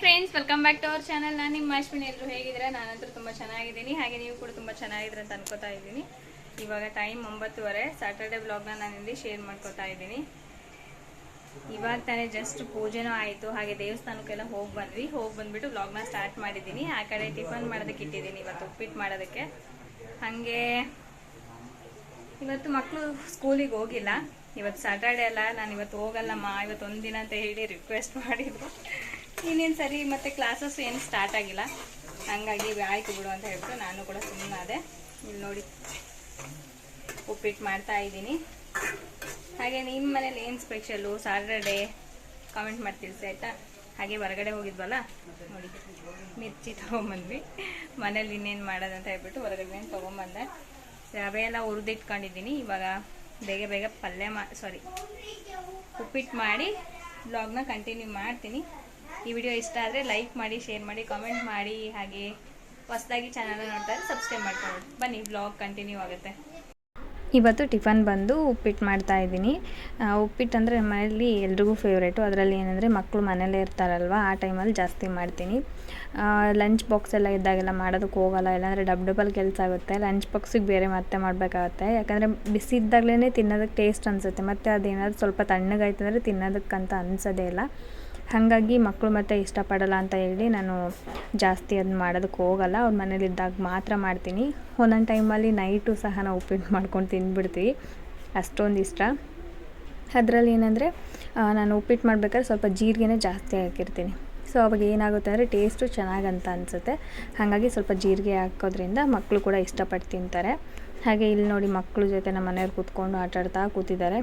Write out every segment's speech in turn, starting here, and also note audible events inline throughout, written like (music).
Friends welcome back to our channel ನಾನು ನಿಮ್ಮ ಅಶ್ವಿನಿ ಎಲ್ಲರೂ ಹೇಗಿದ್ದೀರಾ? ನಾನಂತೂ ತುಂಬ ಚೆನ್ನಾಗಿದ್ದೀನಿ. ಹಾಗೆ ನೀವು ಕೂಡ ತುಂಬ ಚೆನ್ನಾಗಿದ್ದೀರ ಅಂತ ಅನ್ಕೋತಾ ಇದ್ದೀನಿ. ಇವಾಗ ಟೈಮ್ ಒಂಬತ್ತುವರೆ. ಸ್ಯಾಟರ್ಡೆ ಬ್ಲಾಗ್ನ ನಾನು ಇಲ್ಲಿ ಶೇರ್ ಮಾಡ್ಕೋತಾ ಇದ್ದೀನಿ. ಇವಾಗ ತಾನೇ ಜಸ್ಟ್ ಪೂಜೆನೂ ಆಯಿತು. ಹಾಗೆ ದೇವಸ್ಥಾನಕ್ಕೆಲ್ಲ ಹೋಗಿ ಬಂದ್ವಿ. ಹೋಗಿ ಬಂದ್ಬಿಟ್ಟು ಬ್ಲಾಗ್ನ ಸ್ಟಾರ್ಟ್ ಮಾಡಿದ್ದೀನಿ. ಆ ಕಡೆ ಟಿಫನ್ ಮಾಡೋದಕ್ಕೆ ಇಟ್ಟಿದ್ದೀನಿ ಇವತ್ತು, ಉಪ್ಪಿಟ್ಟು ಮಾಡೋದಕ್ಕೆ. ಹಾಗೆ ಇವತ್ತು ಮಕ್ಕಳು ಸ್ಕೂಲಿಗೆ ಹೋಗಿಲ್ಲ. ಇವತ್ತು ಸ್ಯಾಟರ್ಡೆ ಅಲ್ಲ. ನಾನು ಇವತ್ತು ಹೋಗಲ್ಲಮ್ಮ. ಇವತ್ತು ಒಂದಿನ ಅಂತ ಹೇಳಿ ರಿಕ್ವೆಸ್ಟ್ ಮಾಡಿದ್ರು. ಇನ್ನೇನು ಸರಿ, ಮತ್ತೆ ಕ್ಲಾಸಸ್ ಏನು ಸ್ಟಾರ್ಟ್ ಆಗಿಲ್ಲ. ಹಂಗಾಗಿ ಆಯ್ತು ಬಿಡು ಅಂತ ಹೇಳ್ಬಿಟ್ಟು ನಾನು ಕೂಡ ಸುಮ್ಮನಾದೆ ಇಲ್ಲಿ ನೋಡಿ, ಉಪ್ಪಿಟ್ಟು ಮಾಡ್ತಾ ಇದ್ದೀನಿ. ಹಾಗೆ ನಿಮ್ಮ ಮನೇಲಿ ಏನು ಸ್ಪೆಷಲು ಸಾಟರ್ಡೇ ಕಾಮೆಂಟ್ ಮಾಡಿ ತಿಳಿಸಿ ಆಯಿತಾ? ಹಾಗೆ ಹೊರಗಡೆ ಹೋಗಿದ್ವಲ್ಲ? ನೋಡಿ, ಮಿರ್ಚಿ ತೊಗೊಂಬಂದ್ವಿ. ಮನೇಲಿ ಇನ್ನೇನು ಮಾಡೋದಂತ ಹೇಳ್ಬಿಟ್ಟು ಹೊರಗಡೆ ತೊಗೊಂಬಂದೆ. ರವೆ ಎಲ್ಲ ಹುರಿದಿಟ್ಕೊಂಡಿದ್ದೀನಿ. ಇವಾಗ ಬೇಗ ಬೇಗ ಪಲ್ಯ ಮಾ ಸಾರಿ ಉಪ್ಪಿಟ್ಟು ಮಾಡಿ ಬ್ಲಾಗ್ನ ಕಂಟಿನ್ಯೂ ಮಾಡ್ತೀನಿ. ಈ ವಿಡಿಯೋ ಇಷ್ಟ ಆದರೆ ಲೈಕ್ ಮಾಡಿ, ಶೇರ್ ಮಾಡಿ ಕಾಮೆಂಟ್ ಮಾಡಿ, ಹಾಗೆ ಹೊಸದಾಗಿ ಚಾನಲ್ ನೋಡ್ತಾರೆ ಸಬ್ಸ್ಕ್ರೈಬ್ ಮಾಡ್ಕೊಂಡು ಬನ್ನಿ ಬ್ಲಾಗ್ ಕಂಟಿನ್ಯೂ ಆಗುತ್ತೆ. ಇವತ್ತು ಟಿಫನ್ ಬಂದು ಉಪ್ಪಿಟ್ಟು ಮಾಡ್ತಾ ಇದ್ದೀನಿ. ಉಪ್ಪಿಟ್ಟು ಅಂದರೆ ಮನೆಯಲ್ಲಿ ಎಲ್ರಿಗೂ ಫೇವ್ರೇಟು ಅದರಲ್ಲಿ ಏನಂದರೆ ಮಕ್ಕಳು ಮನೇಲೇ ಇರ್ತಾರಲ್ವ, ಆ ಟೈಮಲ್ಲಿ ಜಾಸ್ತಿ ಮಾಡ್ತೀನಿ. ಲಂಚ್ ಬಾಕ್ಸ್ ಎಲ್ಲ ಇದ್ದಾಗೆಲ್ಲ ಮಾಡೋದಕ್ಕೆ ಹೋಗಲ್ಲ, ಇಲ್ಲಾಂದರೆ ಡಬ್ ಡಬಲ್ ಕೆಲಸ ಆಗುತ್ತೆ. ಲಂಚ್ ಬಾಕ್ಸಿಗೆ ಬೇರೆ ಮತ್ತೆ ಮಾಡಬೇಕಾಗುತ್ತೆ. ಯಾಕಂದರೆ ಬಿಸಿ ಇದ್ದಾಗಲೇ ತಿನ್ನೋದಕ್ಕೆ ಟೇಸ್ಟ್ ಅನಿಸುತ್ತೆ. ಮತ್ತು ಅದೇನಾದ್ರು ಸ್ವಲ್ಪ ತಣ್ಣಗಾಯ್ತು ಅಂದರೆ ತಿನ್ನೋದಕ್ಕಂತ ಅನಿಸೋದೇ ಇಲ್ಲ. ಹಾಗಾಗಿ ಮಕ್ಕಳು ಮತ್ತೆ ಇಷ್ಟಪಡಲ್ಲ ಅಂತ ಹೇಳಿ ನಾನು ಜಾಸ್ತಿ ಅದನ್ನ ಮಾಡೋದಕ್ಕೆ ಹೋಗಲ್ಲ. ಅವ್ರ ಮನೇಲಿದ್ದಾಗ ಮಾತ್ರ ಮಾಡ್ತೀನಿ. ಒಂದೊಂದು ಟೈಮಲ್ಲಿ ನೈಟು ಸಹ ನಾವು ಉಪ್ಪಿಟ್ಟು (laughs) ಮಾಡ್ಕೊಂಡು ತಿಂದ್ಬಿಡ್ತೀವಿ. ಅಷ್ಟೊಂದು ಇಷ್ಟ. ಅದರಲ್ಲಿ ಏನಂದರೆ ನಾನು ಉಪ್ಪಿಟ್ಟು ಮಾಡ್ಬೇಕಾದ್ರೆ ಸ್ವಲ್ಪ ಜೀರಿಗೆನೇ ಜಾಸ್ತಿ ಹಾಕಿರ್ತೀನಿ. ಸೊ, ಅವಾಗ ಏನಾಗುತ್ತೆ ಅಂದರೆ ಟೇಸ್ಟು ಚೆನ್ನಾಗಂತ ಅನಿಸುತ್ತೆ. ಹಾಗಾಗಿ ಸ್ವಲ್ಪ ಜೀರಿಗೆ ಹಾಕೋದ್ರಿಂದ ಮಕ್ಕಳು ಕೂಡ ಇಷ್ಟಪಟ್ಟು ತಿಂತಾರೆ. ಹಾಗೆ ಇಲ್ಲಿ ನೋಡಿ ಮಕ್ಕಳು ಜೊತೆ ನಮ್ಮ ಮನೆಯವ್ರು ಕೂತ್ಕೊಂಡು ಆಟಾಡ್ತಾ ಕೂತಿದ್ದಾರೆ.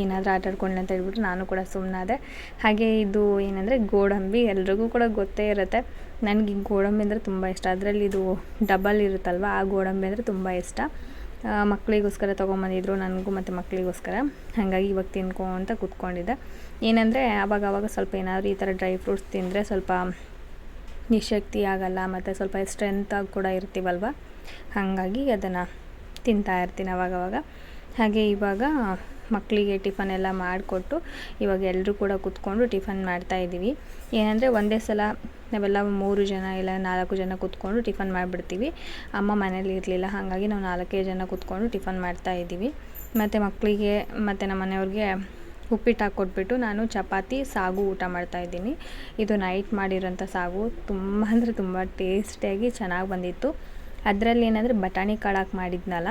ಏನಾದರೂ ಆಟ ಆಡ್ಕೊಳ್ಳಿ ಅಂತ ಹೇಳ್ಬಿಟ್ಟು ನಾನು ಕೂಡ ಸುಮ್ಮನಾದೆ ಹಾಗೆ ಇದು ಏನಂದರೆ ಗೋಡಂಬಿ ಎಲ್ರಿಗೂ ಕೂಡ ಗೊತ್ತೇ ಇರುತ್ತೆ. ನನಗೆ ಗೋಡಂಬಿ ಅಂದರೆ ತುಂಬ ಇಷ್ಟ. ಅದರಲ್ಲಿ ಇದು ಡಬಲ್ ಇರುತ್ತಲ್ವ, ಆ ಗೋಡಂಬಿ ಅಂದರೆ ತುಂಬ ಇಷ್ಟ. ಮಕ್ಕಳಿಗೋಸ್ಕರ ತೊಗೊಂಬಂದಿದ್ರು, ನನಗೂ ಮತ್ತು ಮಕ್ಕಳಿಗೋಸ್ಕರ ಹಾಗಾಗಿ ಇವಾಗ ತಿನ್ಕೊಂತ ಕೂತ್ಕೊಂಡಿದ್ದೆ. ಏನಂದರೆ ಆವಾಗ ಆವಾಗ ಸ್ವಲ್ಪ ಏನಾದರೂ ಈ ಥರ ಡ್ರೈ ಫ್ರೂಟ್ಸ್ ತಿಂದರೆ ಸ್ವಲ್ಪ ನಿಶಕ್ತಿ ಆಗಲ್ಲ, ಮತ್ತು ಸ್ವಲ್ಪ ಸ್ಟ್ರೆಂತಾಗಿ ಕೂಡ ಇರ್ತೀವಲ್ವ? ಹಾಗಾಗಿ ಅದನ್ನು ತಿಂತಾ ಇರ್ತೀನಿ ಅವಾಗವಾಗ. ಹಾಗೆ ಇವಾಗ ಮಕ್ಕಳಿಗೆ ಟಿಫನ್ ಎಲ್ಲ ಮಾಡಿಕೊಟ್ಟು ಇವಾಗ ಎಲ್ಲರೂ ಕೂಡ ಕೂತ್ಕೊಂಡು ಟಿಫನ್ ಮಾಡ್ತಾ ಇದ್ದೀವಿ. ಏನಂದರೆ ಒಂದೇ ಸಲ ನಾವೆಲ್ಲ ಮೂರು ಜನ ಇಲ್ಲ ನಾಲ್ಕು ಜನ ಕೂತ್ಕೊಂಡು ಟಿಫನ್ ಮಾಡಿಬಿಡ್ತೀವಿ. ಅಮ್ಮ ಮನೇಲಿ ಇರಲಿಲ್ಲ, ಹಾಗಾಗಿ ನಾವು ನಾಲ್ಕೇ ಜನ ಕೂತ್ಕೊಂಡು ಟಿಫನ್ ಮಾಡ್ತಾ ಇದ್ದೀವಿ. ಮತ್ತು ಮಕ್ಕಳಿಗೆ, ಮತ್ತು ನಮ್ಮ ಮನೆಯವ್ರಿಗೆ ಉಪ್ಪಿಟ್ಟು ಹಾಕ್ಕೊಟ್ಬಿಟ್ಟು ನಾನು ಚಪಾತಿ, ಸಾಗು ಊಟ ಮಾಡ್ತಾ ಇದ್ದೀನಿ. ಇದು ನೈಟ್ ಮಾಡಿರೋಂಥ ಸಾಗು. ತುಂಬ ಅಂದರೆ ತುಂಬ ಟೇಸ್ಟಿಯಾಗಿ ಚೆನ್ನಾಗಿ ಬಂದಿತ್ತು. ಅದರಲ್ಲಿ ಏನಂದರೆ ಬಟಾಣಿ ಕಾಳು ಹಾಕಿ ಮಾಡಿದ್ನಲ್ಲ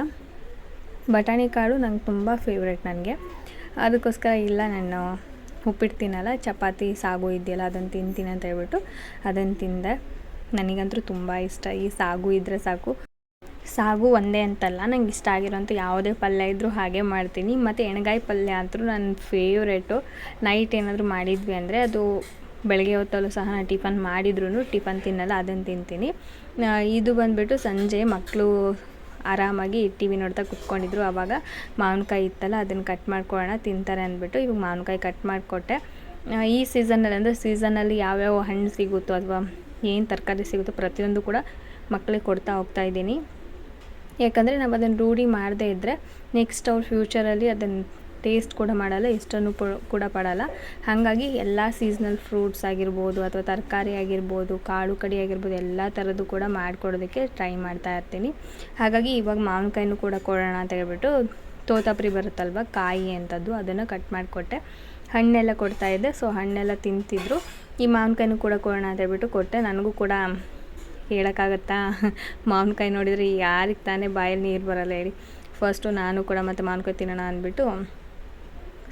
ಬಟಾಣಿ ಕಾಳು ನಂಗೆ ತುಂಬ ಫೇವ್ರೆಟ್ ನನಗೆ. ಅದಕ್ಕೋಸ್ಕರ ಇಲ್ಲ, ನಾನು ಉಪ್ಪಿಟ್ಟು ತಿನ್ನಲ್ಲ ಚಪಾತಿ ಸಾಗು ಇದೆಯಲ್ಲ, ಅದನ್ನು ತಿಂತೀನಿ ಅಂತ ಹೇಳ್ಬಿಟ್ಟು ಅದನ್ನು ತಿಂದೆ. ನನಗಂತೂ ತುಂಬ ಇಷ್ಟ, ಈ ಸಾಗು ಇದ್ದರೆ ಸಾಕು. ಸಾಗು ಒಂದೇ ಅಂತಲ್ಲ, ನಂಗೆ ಇಷ್ಟ ಆಗಿರೋಂಥ ಯಾವುದೇ ಪಲ್ಯ ಇದ್ದರೂ ಹಾಗೆ ಮಾಡ್ತೀನಿ. ಮತ್ತು ಎಣ್ಗಾಯಿ ಪಲ್ಯ ಅಂತೂ ನನ್ನ ಫೇವ್ರೇಟು ನೈಟ್ ಏನಾದರೂ ಮಾಡಿದ್ವಿ ಅಂದರೆ ಅದು ಬೆಳಗ್ಗೆ ಹೊತ್ತಲ್ಲೂ ಸಹ ನಾನು ಟಿಫನ್ ಮಾಡಿದ್ರು ಟಿಫನ್ ತಿನ್ನಲ್ಲ, ಅದನ್ನು ತಿಂತೀನಿ. ಇದು ಬಂದುಬಿಟ್ಟು ಸಂಜೆ ಮಕ್ಕಳು ಆರಾಮಾಗಿ ಟಿ ವಿ ನೋಡ್ತಾ ಕುತ್ಕೊಂಡಿದ್ರು. ಆವಾಗ ಮಾವಿನಕಾಯಿ ಇತ್ತಲ್ಲ, ಅದನ್ನು ಕಟ್ ಮಾಡ್ಕೊಳ್ಳೋಣ, ತಿಂತಾರೆ ಅಂದ್ಬಿಟ್ಟು ಇವಾಗ ಮಾವಿನಕಾಯಿ ಕಟ್ ಮಾಡಿಕೊಟ್ಟೆ. ಈ ಸೀಸನ್ನಲ್ಲಿ ಅಂದರೆ ಸೀಸನಲ್ಲಿ ಯಾವ್ಯಾವ ಹಣ್ಣು ಸಿಗುತ್ತೋ ಅಥವಾ ಏನು ತರಕಾರಿ ಸಿಗುತ್ತೋ ಪ್ರತಿಯೊಂದು ಕೂಡ ಮಕ್ಕಳಿಗೆ ಕೊಡ್ತಾ ಹೋಗ್ತಾ ಇದ್ದೀನಿ. ಯಾಕಂದರೆ ನಾವು ಅದನ್ನು ರೂಢಿ ಮಾಡದೇ ಇದ್ದರೆ ನೆಕ್ಸ್ಟ್ ಅವ್ರ ಫ್ಯೂಚರಲ್ಲಿ ಅದನ್ನು ಟೇಸ್ಟ್ ಕೂಡ ಮಾಡಲ್ಲ, ಇಷ್ಟನ್ನು ಕೂಡ ಪಡಲ್ಲ. ಹಾಗಾಗಿ ಎಲ್ಲ ಸೀಸ್ನಲ್ ಫ್ರೂಟ್ಸ್ ಆಗಿರ್ಬೋದು ಅಥವಾ ತರಕಾರಿ ಆಗಿರ್ಬೋದು, ಕಾಳು ಕಡಿ ಆಗಿರ್ಬೋದು, ಎಲ್ಲ ಥರದ್ದು ಕೂಡ ಮಾಡಿಕೊಡೋದಕ್ಕೆ ಟ್ರೈ ಮಾಡ್ತಾ ಇರ್ತೀನಿ. ಹಾಗಾಗಿ ಇವಾಗ ಮಾವಿನಕಾಯಿನೂ ಕೂಡ ಕೊಡೋಣ ಅಂತ ಹೇಳ್ಬಿಟ್ಟು ತೋತಾಪುರಿ ಬರುತ್ತಲ್ವ, ಕಾಯಿ ಅಂಥದ್ದು ಅದನ್ನು ಕಟ್ ಮಾಡಿಕೊಟ್ಟೆ. ಹಣ್ಣೆಲ್ಲ ಕೊಡ್ತಾ ಇದ್ದೆ ಸೊ ಹಣ್ಣೆಲ್ಲ ತಿಂತಿದ್ರು. ಈ ಮಾವಿನಕಾಯಿನೂ ಕೂಡ ಕೊಡೋಣ ಅಂತ ಹೇಳ್ಬಿಟ್ಟು ಕೊಟ್ಟೆ. ನನಗೂ ಕೂಡ ಹೇಳೋಕ್ಕಾಗತ್ತಾ? (laughs) ಮಾವಿನಕಾಯಿ ನೋಡಿದರೆ ಯಾರಿಗೆ ತಾನೇ ಬಾಯಲ್ಲಿ ನೀರು ಬರಲ್ಲ ಹೇಳಿ. ಫಸ್ಟು ನಾನು ಕೂಡ ಮತ್ತು ಮಾವಿನಕಾಯಿ ತಿನ್ನೋಣ ಅಂದ್ಬಿಟ್ಟು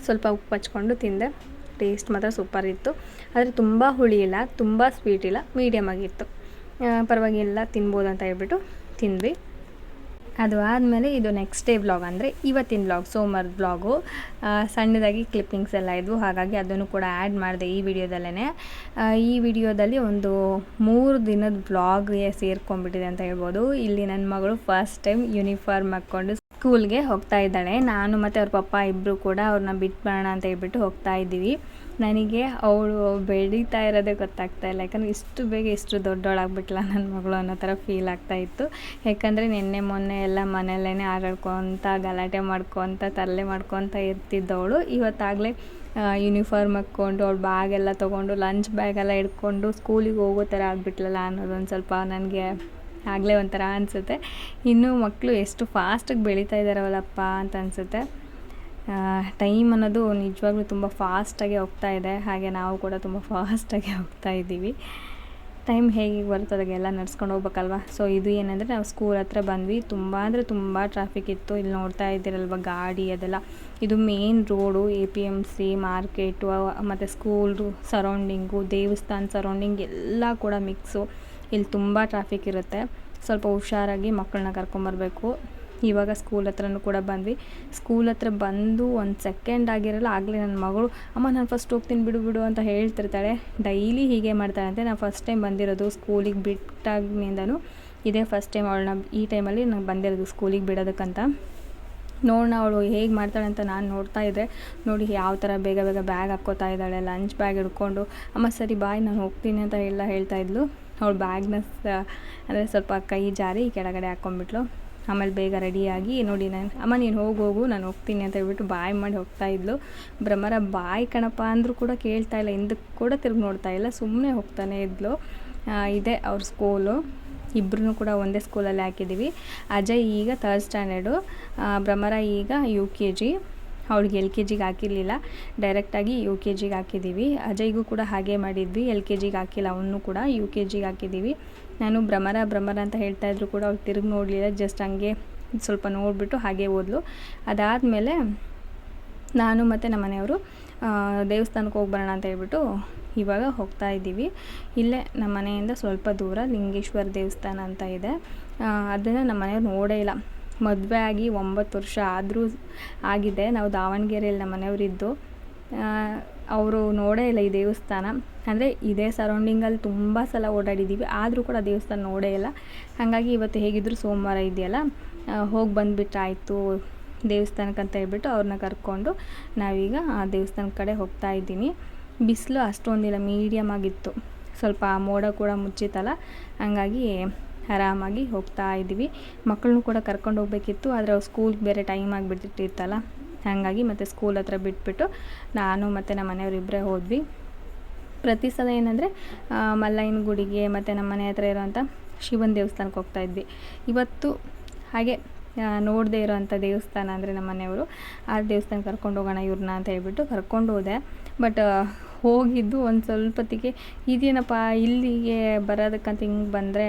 ಸ್ವಲ್ಪ ಉಪ್ಪು ಹಚ್ಕೊಂಡು ತಿಂದೆ. ಟೇಸ್ಟ್ ಮಾತ್ರ ಸೂಪರ್ ಇತ್ತು. ಆದರೆ ತುಂಬ ಹುಳಿ ಇಲ್ಲ ತುಂಬ ಸ್ವೀಟ್ ಇಲ್ಲ ಮೀಡಿಯಮ್ ಆಗಿತ್ತು. ಪರವಾಗಿಲ್ಲ ತಿನ್ಬೋದು ಅಂತ ಹೇಳ್ಬಿಟ್ಟು ತಿಂದ್ವಿ. ಅದು ಆದಮೇಲೆ ಇದು ನೆಕ್ಸ್ಟ್ ಡೇ ಬ್ಲಾಗ್ ಅಂದರೆ ಇವತ್ತಿನ ಬ್ಲಾಗ್ ಸೋಮವಾರದ ಬ್ಲಾಗು ಸಣ್ಣದಾಗಿ ಕ್ಲಿಪ್ಪಿಂಗ್ಸ್ ಎಲ್ಲ ಇದ್ವು. ಹಾಗಾಗಿ ಅದನ್ನು ಕೂಡ ಆ್ಯಡ್ ಮಾಡಿದೆ ಈ ವಿಡಿಯೋದಲ್ಲೇ ಈ ವಿಡಿಯೋದಲ್ಲಿ ಒಂದು ಮೂರು ದಿನದ ಬ್ಲಾಗ್ಗೆ ಸೇರ್ಕೊಂಡ್ಬಿಟ್ಟಿದೆ ಅಂತ ಹೇಳ್ಬೋದು. ಇಲ್ಲಿ ನನ್ನ ಮಗಳು ಫಸ್ಟ್ ಟೈಮ್ ಯೂನಿಫಾರ್ಮ್ ಹಾಕ್ಕೊಂಡು ಸ್ಕೂಲ್ಗೆ ಹೋಗ್ತಾ ಇದ್ದಾಳೆ. ನಾನು ಮತ್ತು ಅವ್ರ ಪಪ್ಪ ಇಬ್ಬರು ಕೂಡ ಅವ್ರನ್ನ ಬಿಟ್ಟು ಬರೋಣ ಅಂತ ಹೇಳ್ಬಿಟ್ಟು ಹೋಗ್ತಾ ಇದ್ದೀವಿ. ನನಗೆ ಅವಳು ಬೆಳೀತಾ ಇರೋದೇ ಗೊತ್ತಾಗ್ತಾ ಇಲ್ಲ. ಯಾಕಂದರೆ ಇಷ್ಟು ಬೇಗ ಇಷ್ಟು ದೊಡ್ಡವಳಾಗ್ಬಿಟ್ಲ ನನ್ನ ಮಗಳು ಅನ್ನೋ ಥರ ಫೀಲ್ ಆಗ್ತಾ ಇತ್ತು. ಯಾಕಂದರೆ ನಿನ್ನೆ ಮೊನ್ನೆ ಎಲ್ಲ ಮನೆಯಲ್ಲೇ ಆಟಾಡ್ಕೊತ ಗಲಾಟೆ ಮಾಡ್ಕೊತ, ತರಲೆ ಮಾಡ್ಕೊತ ಇರ್ತಿದ್ದವಳು. ಇವತ್ತಾಗಲೇ ಯೂನಿಫಾರ್ಮ್ ಹಾಕ್ಕೊಂಡು, ಅವ್ಳು ಬ್ಯಾಗೆಲ್ಲ ತೊಗೊಂಡು ಲಂಚ್ ಬ್ಯಾಗೆಲ್ಲ ಹಿಡ್ಕೊಂಡು ಸ್ಕೂಲಿಗೆ ಹೋಗೋ ಥರ ಆಗಿಬಿಟ್ಲಲ್ಲ ಅನ್ನೋದೊಂದು ಸ್ವಲ್ಪ ನನಗೆ ಆಗಲೇ ಒಂಥರ ಅನಿಸುತ್ತೆ. ಇನ್ನೂ ಮಕ್ಕಳು ಎಷ್ಟು ಫಾಸ್ಟಾಗಿ ಬೆಳೀತಾ ಇದ್ದಾರವಲ್ಲಪ್ಪ ಅಂತ ಅನಿಸುತ್ತೆ. ಟೈಮ್ ಅನ್ನೋದು ನಿಜವಾಗ್ಲೂ ತುಂಬ ಫಾಸ್ಟಾಗಿ ಹೋಗ್ತಾ ಇದೆ. ಹಾಗೆ ನಾವು ಕೂಡ ತುಂಬ ಫಾಸ್ಟಾಗಿ ಹೋಗ್ತಾ ಇದ್ದೀವಿ. ಟೈಮ್ ಹೇಗೆ ಬರ್ತದಾಗೆಲ್ಲ ನಡ್ಸ್ಕೊಂಡು ಹೋಗ್ಬೇಕಲ್ವ? ಸೊ ಇದು ಏನಂದರೆ ನಾವು ಸ್ಕೂಲ್ ಹತ್ರ ಬಂದ್ವಿ. ತುಂಬ ಅಂದರೆ ತುಂಬ ಟ್ರಾಫಿಕ್ ಇತ್ತು. ಇಲ್ಲಿ ನೋಡ್ತಾ ಇದ್ದೀರಲ್ವ, ಗಾಡಿ ಅದೆಲ್ಲ. ಇದು main road A P M C market ಮತ್ತು ಸ್ಕೂಲ್ದು ಸರೌಂಡಿಂಗು ದೇವಸ್ಥಾನ ಸರೌಂಡಿಂಗ್ ಎಲ್ಲ ಕೂಡ ಮಿಕ್ಸು ಇಲ್ಲಿ ತುಂಬ ಟ್ರಾಫಿಕ್ ಇರುತ್ತೆ. ಸ್ವಲ್ಪ ಹುಷಾರಾಗಿ ಮಕ್ಕಳನ್ನ ಕರ್ಕೊಂಬರ್ಬೇಕು ಇವಾಗ ಸ್ಕೂಲ್ ಹತ್ರನೂ ಕೂಡ ಬಂದ್ವಿ. ಸ್ಕೂಲ್ ಹತ್ರ ಬಂದು ಒಂದು ಸೆಕೆಂಡ್ ಆಗಿರಲ್ಲ, ಆಗಲೇ ನನ್ನ ಮಗಳು, ಅಮ್ಮ, ನಾನು ಫಸ್ಟ್ ಹೋಗ್ತೀನಿ, ಬಿಡು ಬಿಡು ಅಂತ ಹೇಳ್ತಿರ್ತಾಳೆ. ಡೈಲಿ ಹೀಗೆ ಮಾಡ್ತಾಳಂತೆ ನಾನು ಫಸ್ಟ್ ಟೈಮ್ ಬಂದಿರೋದು ಸ್ಕೂಲಿಗೆ ಬಿಟ್ಟಾಗಿನಿಂದನೂ ಇದೇ ಫಸ್ಟ್ ಟೈಮ್ ಅವಳನ್ನ ಈ ಟೈಮಲ್ಲಿ ನಾನು ಬಂದಿರೋದು ಸ್ಕೂಲಿಗೆ ಬಿಡೋದಕ್ಕಂತ. ನೋಡೋಣ ಅವಳು ಹೇಗೆ ಮಾಡ್ತಾಳೆ ಅಂತ ನಾನು ನೋಡ್ತಾ ಇದ್ದೆ. ನೋಡಿ ಯಾವ ಥರ ಬೇಗ ಬೇಗ ಬ್ಯಾಗ್ ಹಾಕ್ಕೋತಾ ಇದ್ದಾಳೆ. ಲಂಚ್ ಬ್ಯಾಗ್ ಹಿಡ್ಕೊಂಡು, ಅಮ್ಮ, ಸರಿ ಬಾಯ್ ನಾನು ಹೋಗ್ತೀನಿ ಅಂತ ಎಲ್ಲ ಹೇಳ್ತಾ ಇದ್ಲು. ಅವಳು ಬ್ಯಾಗ್ನ ಅಂದರೆ ಸ್ವಲ್ಪ ಕೈ ಜಾರಿ ಕೆಳಗಡೆ ಹಾಕ್ಕೊಂಡ್ಬಿಟ್ಲು ಆಮೇಲೆ ಬೇಗ ರೆಡಿಯಾಗಿ ನೋಡಿ ನಾನು, ಅಮ್ಮ ನೀನು ಹೋಗಿ, ಹೋಗು, ನಾನು ಹೋಗ್ತೀನಿ ಅಂತ ಹೇಳ್ಬಿಟ್ಟು ಬಾಯ್ ಮಾಡಿ ಹೋಗ್ತಾ ಇದ್ಲು. ಭ್ರಮರ ಬಾಯ್ ಕಣಪ್ಪ ಅಂದರೂ ಕೂಡ ಕೇಳ್ತಾ ಇಲ್ಲ ಹಿಂದಕ್ಕೆ ಕೂಡ ತಿರುಗಿ ನೋಡ್ತಾ ಇಲ್ಲ ಸುಮ್ಮನೆ ಹೋಗ್ತಾನೆ ಇದ್ಲು. ಇದೆ ಅವ್ರ ಸ್ಕೂಲು. ಇಬ್ಬರೂ ಕೂಡ ಒಂದೇ ಸ್ಕೂಲಲ್ಲಿ ಹಾಕಿದ್ದೀವಿ ಅಜಯ್ ಈಗ ಥರ್ಡ್ ಸ್ಟ್ಯಾಂಡರ್ಡು ಭ್ರಮರ ಈಗ ಯು ಕೆ ಜಿ ಅವಳಿಗೆ ಎಲ್ ಕೆ ಜಿಗೆ ಹಾಕಿರಲಿಲ್ಲ. ಡೈರೆಕ್ಟಾಗಿ ಯು ಕೆ ಜಿಗೆ ಹಾಕಿದ್ದೀವಿ ಅಜಯ್ಗೂ ಕೂಡ ಹಾಗೆ ಮಾಡಿದ್ವಿ. ಎಲ್ ಕೆ ಜಿಗೆ ಹಾಕಿಲ್ಲ ಅವನು ಕೂಡ ಯು ಕೆ ಜಿಗೆ ಹಾಕಿದ್ದೀವಿ ನಾನು ಭ್ರಮರ ಭ್ರಮರ ಅಂತ ಹೇಳ್ತಾ ಇದ್ರು ಕೂಡ ಅವ್ಳು ತಿರುಗಿ ನೋಡಲಿಲ್ಲ. ಜಸ್ಟ್ ಹಂಗೆ ಸ್ವಲ್ಪ ನೋಡಿಬಿಟ್ಟು ಹಾಗೆ ಓದ್ಲು. ಅದಾದಮೇಲೆ ನಾನು ಮತ್ತು ನಮ್ಮ ಮನೆಯವರು ದೇವಸ್ಥಾನಕ್ಕೆ ಹೋಗಿ ಬರೋಣ ಅಂತ ಹೇಳ್ಬಿಟ್ಟು ಇವಾಗ ಹೋಗ್ತಾ ಇದ್ದೀವಿ. ಇಲ್ಲೇ ನಮ್ಮ ಮನೆಯಿಂದ ಸ್ವಲ್ಪ ದೂರ ಲಿಂಗೇಶ್ವರ ದೇವಸ್ಥಾನ ಅಂತ ಇದೆ. ಅದನ್ನು ನಮ್ಮ ಮನೆಯವ್ರು ನೋಡೇ ಇಲ್ಲ. ಮದುವೆ ಆಗಿ ಒಂಬತ್ತು ವರ್ಷ ಆದರೂ ಆಗಿದೆ. ನಾವು ದಾವಣಗೆರೆಯಲ್ಲಿ ನಮ್ಮ ಮನೆಯವರಿದ್ದು. ಅವರು ನೋಡೇ ಇಲ್ಲ ಈ ದೇವಸ್ಥಾನ. ಅಂದರೆ ಇದೇ ಸರೌಂಡಿಂಗಲ್ಲಿ ತುಂಬ ಸಲ ಓಡಾಡಿದ್ದೀವಿ ಆದರೂ ಕೂಡ ದೇವಸ್ಥಾನ ನೋಡೇ ಇಲ್ಲ. ಹಾಗಾಗಿ ಇವತ್ತು ಹೇಗಿದ್ದರೂ ಸೋಮವಾರ ಇದೆಯಲ್ಲ ಹೋಗಿ ಬಂದುಬಿಟ್ಟಾಯಿತು ದೇವಸ್ಥಾನಕ್ಕೆ ಅಂತ ಹೇಳ್ಬಿಟ್ಟು ಅವ್ರನ್ನ ಕರ್ಕೊಂಡು ನಾವೀಗ ಆ ದೇವಸ್ಥಾನದ ಕಡೆ ಹೋಗ್ತಾ ಇದ್ದೀನಿ. ಬಿಸಿಲು ಅಷ್ಟೊಂದಿಲ್ಲ ಮೀಡಿಯಮ್ ಆಗಿತ್ತು. ಸ್ವಲ್ಪ ಮೋಡ ಕೂಡ ಮುಚ್ಚಿತ್ತಲ್ಲ. ಹಂಗಾಗಿ ಆರಾಮಾಗಿ ಹೋಗ್ತಾ ಇದ್ದೀವಿ. ಮಕ್ಕಳನ್ನೂ ಕೂಡ ಕರ್ಕೊಂಡು ಹೋಗ್ಬೇಕಿತ್ತು, ಆದರೆ ಅವ್ರು ಸ್ಕೂಲ್ಗೆ ಬೇರೆ ಟೈಮ್ ಆಗಿಬಿಟ್ಟಿರ್ತಲ್ಲ ಹಾಗಾಗಿ ಮತ್ತು ಸ್ಕೂಲ್ ಹತ್ರ ಬಿಟ್ಬಿಟ್ಟು ನಾನು ಮತ್ತು ನಮ್ಮ ಮನೆಯವರಿಬ್ಬರೇ ಹೋದ್ವಿ. ಪ್ರತಿ ಸಲ ಏನಂದರೆ ಮಲ್ಲಯ್ಯನ ಗುಡಿಗೆ ಮತ್ತು ನಮ್ಮ ಮನೆ ಹತ್ರ ಇರೋವಂಥ ಶಿವನ ದೇವಸ್ಥಾನಕ್ಕೆ ಹೋಗ್ತಾ ಇದ್ವಿ. ಇವತ್ತು ಹಾಗೆ ನೋಡದೇ ಇರೋವಂಥ ದೇವಸ್ಥಾನ ಅಂದರೆ ನಮ್ಮ ಮನೆಯವರು, ಆ ದೇವಸ್ಥಾನ ಕರ್ಕೊಂಡು ಹೋಗೋಣ ಇವ್ರನ್ನ ಅಂತ ಹೇಳ್ಬಿಟ್ಟು ಕರ್ಕೊಂಡು ಹೋದೆ. ಬಟ್ ಹೋಗಿದ್ದು ಒಂದು ಸ್ವಲ್ಪತ್ತಿಗೆ ಇದೇನಪ್ಪ, ಇಲ್ಲಿಗೆ ಬರೋದಕ್ಕಂತ ಹಿಂಗೆ ಬಂದರೆ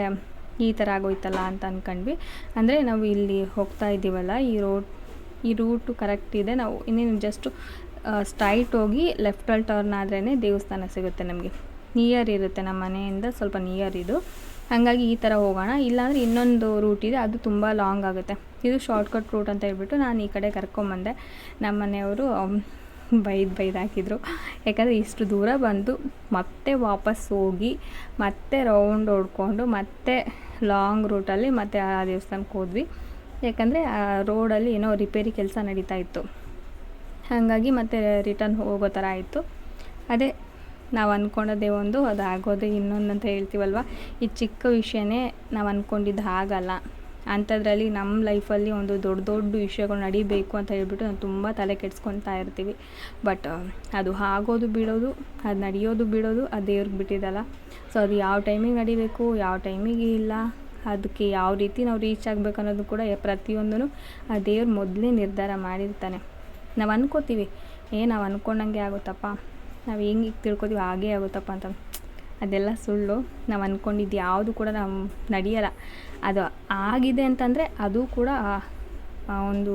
ಈ ಥರ ಆಗೋಯ್ತಲ್ಲ ಅಂತ ಅಂದ್ಕೊಂಡ್ವಿ ಅಂದರೆ ನಾವು ಇಲ್ಲಿ ಹೋಗ್ತಾ ಇದ್ದೀವಲ್ಲ, ಈ ರೋಡ್, ಈ ರೂಟು ಕರೆಕ್ಟ್ ಇದೆ. ನಾವು ಇನ್ನೇನು ಜಸ್ಟು ಸ್ಟ್ರೈಟ್ ಹೋಗಿ ಲೆಫ್ಟಲ್ಲಿ ಟರ್ನ್ ಆದ್ರೇ ದೇವಸ್ಥಾನ ಸಿಗುತ್ತೆ ನಮಗೆ. ನಿಯರ್ ಇರುತ್ತೆ ನಮ್ಮ ಮನೆಯಿಂದ, ಸ್ವಲ್ಪ ನಿಯರ್ ಇದು. ಹಾಗಾಗಿ ಈ ಥರ ಹೋಗೋಣ. ಇಲ್ಲಾಂದರೆ ಇನ್ನೊಂದು ರೂಟ್ ಇದೆ, ಅದು ತುಂಬ ಲಾಂಗ್ ಆಗುತ್ತೆ. ಇದು ಶಾರ್ಟ್ಕಟ್ ರೂಟ್ ಅಂತ ಹೇಳ್ಬಿಟ್ಟು ನಾನು ಈ ಕಡೆ ಕರ್ಕೊಂಬಂದೆ. ನಮ್ಮ ಮನೆಯವರು ಬೈದು ಬೈದು ಹಾಕಿದ್ರು ಯಾಕಂದರೆ ಇಷ್ಟು ದೂರ ಬಂದು ಮತ್ತೆ ವಾಪಸ್ ಹೋಗಿ, ಮತ್ತೆ ರೌಂಡ್ ಹೊಡ್ಕೊಂಡು, ಮತ್ತೆ ಲಾಂಗ್ ರೂಟಲ್ಲಿ ಮತ್ತೆ ಆ ದೇವಸ್ಥಾನಕ್ಕೆ ಹೋದ್ವಿ. ಯಾಕಂದರೆ ಆ ರೋಡಲ್ಲಿ ಏನೋ ರಿಪೇರಿ ಕೆಲಸ ನಡೀತಾ ಇತ್ತು. ಹಾಗಾಗಿ ಮತ್ತೆ ರಿಟರ್ನ್ ಹೋಗೋ ಥರ ಆಯಿತು. ಅದೇ ನಾವು ಅಂದ್ಕೊಂಡದೇ ಒಂದು ಅದು ಆಗೋದೇ ಇನ್ನೊಂದು ಅಂತ ಹೇಳ್ತೀವಲ್ವ? ಈ ಚಿಕ್ಕ ವಿಷಯನೇ ನಾವು ಅಂದ್ಕೊಂಡಿದ್ದು ಆಗಲ್ಲ ಅಂಥದ್ರಲ್ಲಿ ನಮ್ಮ ಲೈಫಲ್ಲಿ ಒಂದು ದೊಡ್ಡ ದೊಡ್ಡ ವಿಷಯಗಳು ನಡಿಬೇಕು ಅಂತ ಹೇಳ್ಬಿಟ್ಟು ನಾವು ತುಂಬ ತಲೆ ಕೆಡ್ಸ್ಕೊತಾ ಇರ್ತೀವಿ. ಬಟ್ ಅದು ಆಗೋದು ಬಿಡೋದು, ಅದು ನಡೆಯೋದು ಬಿಡೋದು, ಅದು ದೇವ್ರಿಗೆ ಬಿಟ್ಟಿದ್ದಲ್ಲ. ಸೊ, ಅದು ಯಾವ ಟೈಮಿಗೆ ನಡಿಬೇಕು, ಯಾವ ಟೈಮಿಗೆ ಇಲ್ಲ, ಅದಕ್ಕೆ ಯಾವ ರೀತಿ ನಾವು ರೀಚ್ ಆಗಬೇಕು ಅನ್ನೋದು ಕೂಡ ಪ್ರತಿಯೊಂದೂ ಆ ದೇವ್ರು ಮೊದಲೇ ನಿರ್ಧಾರ ಮಾಡಿರ್ತಾನೆ. ನಾವು ಅನ್ಕೋತೀವಿ, ಏ, ನಾವು ಅಂದ್ಕೊಂಡಂಗೆ ಆಗುತ್ತಪ್ಪ. ನಾವು ಹೆಂಗೆ ತಿಳ್ಕೊತೀವಿ, ಹಾಗೇ ಆಗುತ್ತಪ್ಪ ಅಂತ. ಅದೆಲ್ಲ ಸುಳ್ಳು. ನಾವು ಅಂದ್ಕೊಂಡಿದ್ದು ಯಾವುದು ಕೂಡ ನಾವು ನಡೆಯಲ್ಲ. ಅದು ಆಗಿದೆ ಅಂತಂದರೆ ಅದು ಕೂಡ ಒಂದು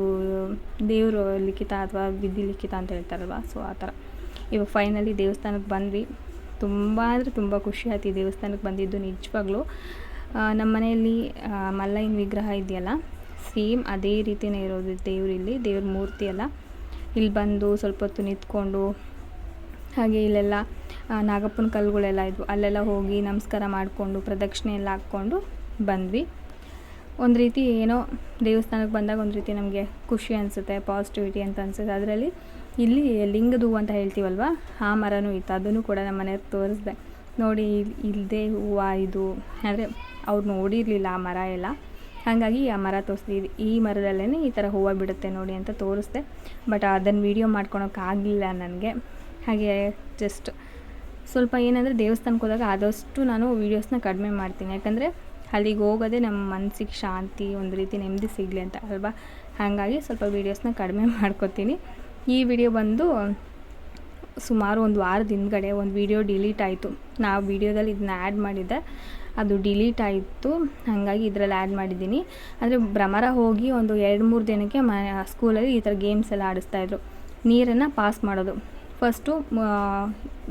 ದೇವರು ಲಿಖಿತ ಅಥವಾ ವಿಧಿ ಲಿಖಿತ ಅಂತ ಹೇಳ್ತಾರಲ್ವ? ಸೊ ಆ ಥರ. ಇವಾಗ ಫೈನಲಿ ದೇವಸ್ಥಾನಕ್ಕೆ ಬಂದ್ವಿ. ತುಂಬ ಅಂದರೆ ತುಂಬ ಖುಷಿ ಆಯ್ತು ಈ ದೇವಸ್ಥಾನಕ್ಕೆ ಬಂದಿದ್ದು ನಿಜವಾಗ್ಲೂ. ನಮ್ಮ ಮನೆಯಲ್ಲಿ ಮಲ್ಲಯ್ಯನ ವಿಗ್ರಹ ಇದೆಯಲ್ಲ? ಸೇಮ್ ಅದೇ ರೀತಿಯೇ ಇರೋದು ದೇವ್ರಿಲ್ಲಿ ದೇವ್ರ ಮೂರ್ತಿ ಅಲ್ಲ. ಇಲ್ಲಿ ಬಂದು ಸ್ವಲ್ಪ ಹೊತ್ತು ನಿಂತ್ಕೊಂಡು ಹಾಗೆ ಇಲ್ಲೆಲ್ಲ ನಾಗಪ್ಪನ ಕಲ್ಲುಗಳೆಲ್ಲ ಇದ್ವು. ಅಲ್ಲೆಲ್ಲ ಹೋಗಿ ನಮಸ್ಕಾರ ಮಾಡಿಕೊಂಡು, ಪ್ರದಕ್ಷಿಣೆ ಎಲ್ಲ ಹಾಕ್ಕೊಂಡು ಬಂದ್ವಿ. ಒಂದು ರೀತಿ ಏನೋ ದೇವಸ್ಥಾನಕ್ಕೆ ಬಂದಾಗ ಒಂದು ರೀತಿ ನಮಗೆ ಖುಷಿ ಅನಿಸುತ್ತೆ ಪಾಸಿಟಿವಿಟಿ ಅಂತ ಅನಿಸುತ್ತೆ. ಅದರಲ್ಲಿ ಇಲ್ಲಿ ಲಿಂಗದ ಹೂವು ಅಂತ ಹೇಳ್ತೀವಲ್ವ, ಆ ಮರನೂ ಇತ್ತು. ಅದನ್ನು ಕೂಡ ನಮ್ಮ ಮನೆಯವ್ರು ತೋರಿಸ್ದೆ. ನೋಡಿ ಇಲ್ಲದೆ ಹೂವು ಇದು. ಅಂದರೆ ಅವ್ರು ನೋಡಿರಲಿಲ್ಲ ಆ ಮರ ಎಲ್ಲ. ಹಾಗಾಗಿ ಆ ಮರ ತೋರಿಸ್ತಿದ್ವಿ ಈ ಮರದಲ್ಲೇ ಈ ಥರ ಹೂವು ಬಿಡುತ್ತೆ ನೋಡಿ ಅಂತ ತೋರಿಸ್ದೆ. ಬಟ್ ಅದನ್ನು ವೀಡಿಯೋ ಮಾಡ್ಕೊಳೋಕ್ಕಾಗಲಿಲ್ಲ ನನಗೆ. ಹಾಗೆ ಜಸ್ಟ್ ಸ್ವಲ್ಪ ಏನಂದರೆ ದೇವಸ್ಥಾನಕ್ಕೆ ಹೋದಾಗ ಆದಷ್ಟು ನಾನು ವೀಡಿಯೋಸ್ನ ಕಡಿಮೆ ಮಾಡ್ತೀನಿ. ಯಾಕಂದರೆ ಅಲ್ಲಿಗೆ ಹೋಗೋದೇ ನಮ್ಮ ಮನಸ್ಸಿಗೆ ಶಾಂತಿ, ಒಂದು ರೀತಿ ನೆಮ್ಮದಿ ಸಿಗಲಿ ಅಂತ ಅಲ್ವಾ? ಹಾಗಾಗಿ ಸ್ವಲ್ಪ ವೀಡಿಯೋಸ್ನ ಕಡಿಮೆ (laughs) ಮಾಡ್ಕೊತೀನಿ. ಈ ವಿಡಿಯೋ ಬಂದು ಸುಮಾರು ಒಂದು ವಾರದ ಹಿಂದ್ಗಡೆ ಒಂದು ವಿಡಿಯೋ ಡಿಲೀಟ್ ಆಯಿತು. ನಾವು ವಿಡಿಯೋದಲ್ಲಿ ಇದನ್ನ ಆ್ಯಡ್ ಮಾಡಿದ್ದೆ. ಅದು ಡಿಲೀಟ್ ಆಯಿತು. ಹಾಗಾಗಿ ಇದರಲ್ಲಿ ಆ್ಯಡ್ ಮಾಡಿದ್ದೀನಿ. ಅಂದರೆ ಭ್ರಮರ ಹೋಗಿ ಒಂದು ಎರಡು ಮೂರು ದಿನಕ್ಕೆ ಮ ಸ್ಕೂಲಲ್ಲಿ ಈ ಥರ ಗೇಮ್ಸ್ ಎಲ್ಲ ಆಡಿಸ್ತಾಯಿದ್ರು ನೀರನ್ನು ಪಾಸ್ ಮಾಡೋದು. ಫಸ್ಟು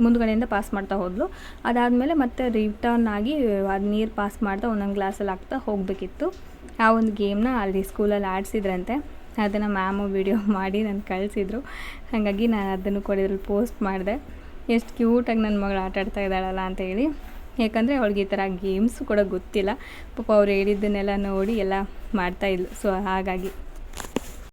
ಮುಂದುಗಡೆಯಿಂದ ಪಾಸ್ ಮಾಡ್ತಾ ಹೋದ್ಲು. ಅದಾದಮೇಲೆ ಮತ್ತೆ ರಿಟರ್ನ್ ಆಗಿ ಅದು ನೀರು ಪಾಸ್ ಮಾಡ್ತಾ ಒಂದೊಂದು ಗ್ಲಾಸಲ್ಲಿ ಹಾಕ್ತಾ ಹೋಗಬೇಕಿತ್ತು. ಆ ಒಂದು ಗೇಮ್ನ ಅಲ್ಲಿ ಸ್ಕೂಲಲ್ಲಿ ಆಡಿಸಿದ್ರಂತೆ. ಅದನ್ನು ಮ್ಯಾಮು ವಿಡಿಯೋ (laughs) ಮಾಡಿ ನಾನು ಕಳಿಸಿದ್ರು. ಹಾಗಾಗಿ ನಾನು ಅದನ್ನು ಕೂಡ ಪೋಸ್ಟ್ ಮಾಡಿದೆ. ಎಷ್ಟು ಕ್ಯೂಟಾಗಿ ನನ್ನ ಮಗಳು ಆಟ ಆಡ್ತಾ ಇದ್ದಾಳಲ್ಲ ಅಂತ ಹೇಳಿ. ಯಾಕಂದರೆ ಅವಳಿಗೆ ಈ ಥರ ಗೇಮ್ಸು ಕೂಡ ಗೊತ್ತಿಲ್ಲ. ಪಾಪ ಅವ್ರು ಹೇಳಿದ್ದನ್ನೆಲ್ಲ ನೋಡಿ ಎಲ್ಲ ಮಾಡ್ತಾಯಿದ್ಲು ಸೊ ಹಾಗಾಗಿ.